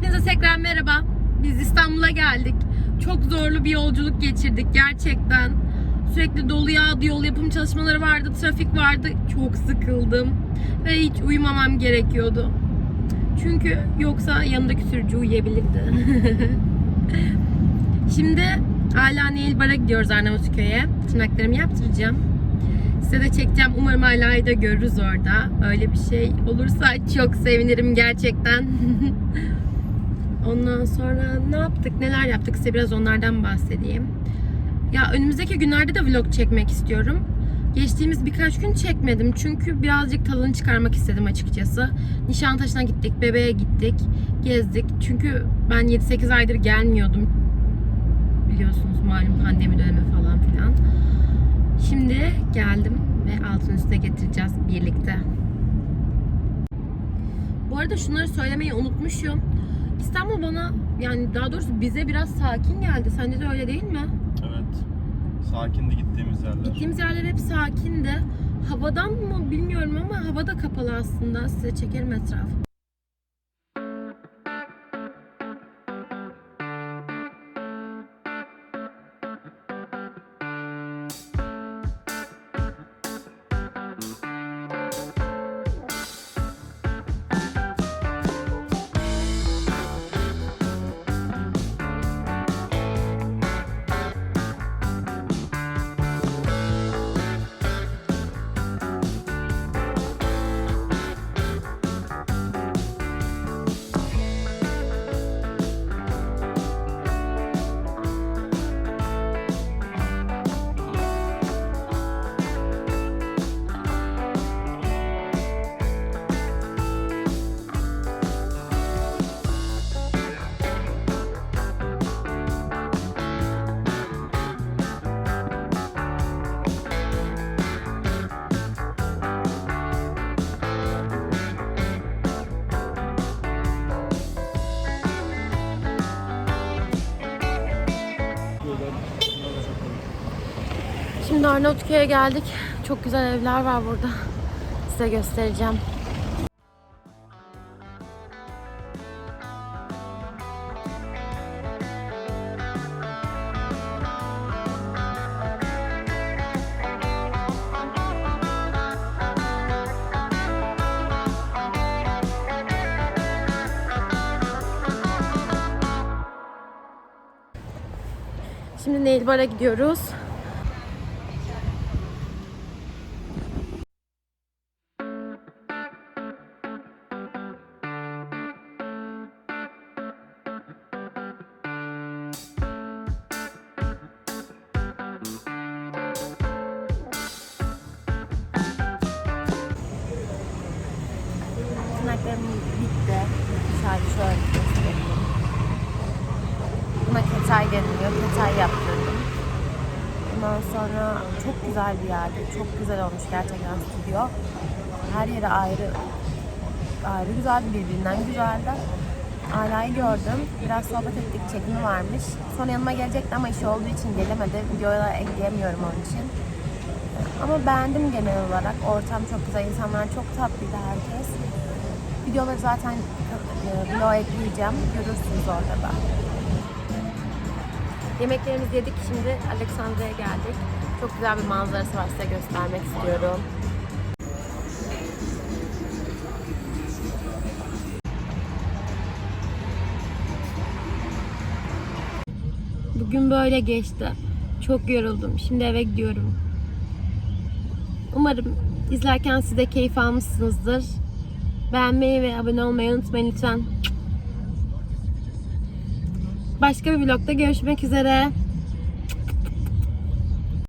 Hepinize tekrar merhaba. Biz İstanbul'a geldik. Çok zorlu bir yolculuk geçirdik gerçekten. Sürekli dolu yağdı, yol yapım çalışmaları vardı, trafik vardı. Çok sıkıldım. Ve hiç uyumamam gerekiyordu. Çünkü yoksa yanındaki sürücü uyuyabilirdi. Şimdi hala Nail Bar'a gidiyoruz Arnavutköy'e. Tırnaklarımı yaptıracağım. Size de çekeceğim. Umarım Ala'yı da görürüz orada. Öyle bir şey olursa çok sevinirim gerçekten. Ondan sonra ne yaptık, neler yaptık size biraz onlardan bahsedeyim. Ya önümüzdeki günlerde de vlog çekmek istiyorum. Geçtiğimiz birkaç gün çekmedim çünkü birazcık tadını çıkarmak istedim açıkçası. Nişantaşı'na gittik, bebeğe gittik, gezdik. Çünkü ben 7-8 aydır gelmiyordum. Biliyorsunuz malum pandemi dönemi falan filan. Şimdi geldim ve altın üste getireceğiz birlikte. Bu arada şunları söylemeyi unutmuşum. İstanbul bana yani daha doğrusu bize biraz sakin geldi. Sence de öyle değil mi? Evet. Sakindi gittiğimiz yerler. Gittiğimiz yerler hep sakindi. Havadan mı bilmiyorum ama hava da kapalı aslında. Size çekerim etrafı. Şimdi Arnavutköy'e geldik. Çok güzel evler var burada. Size göstereceğim. Şimdi Nail Bar'a gidiyoruz. Tırnaklarım bitti. Sadece şöyle göstereyim. Buna ketay deniliyor. Ketay yaptırdım. Ondan sonra çok güzel bir yerdi. Çok güzel olmuş gerçekten stüdyo. Her yeri ayrı ayrı güzeldi. Birbirinden güzeldi. Ala'yı gördüm. Biraz sohbet ettik. Çekimi varmış. Sonra yanıma gelecekti ama iş olduğu için gelemedi. Videoya ekleyemiyorum onun için. Ama beğendim genel olarak. Ortam çok güzel. insanlar çok tatlıydı herkes. Videoları zaten e, vlog ekleyeceğim. Görürsünüz orada da. Yemeklerimizi yedik. Şimdi Alexandria'ya geldik. Çok güzel bir manzarası var. Size göstermek istiyorum. Bugün böyle geçti. Çok yoruldum. Şimdi eve gidiyorum. Umarım izlerken siz de keyif almışsınızdır. Beğenmeyi ve abone olmayı unutmayın lütfen. Başka bir vlogda görüşmek üzere.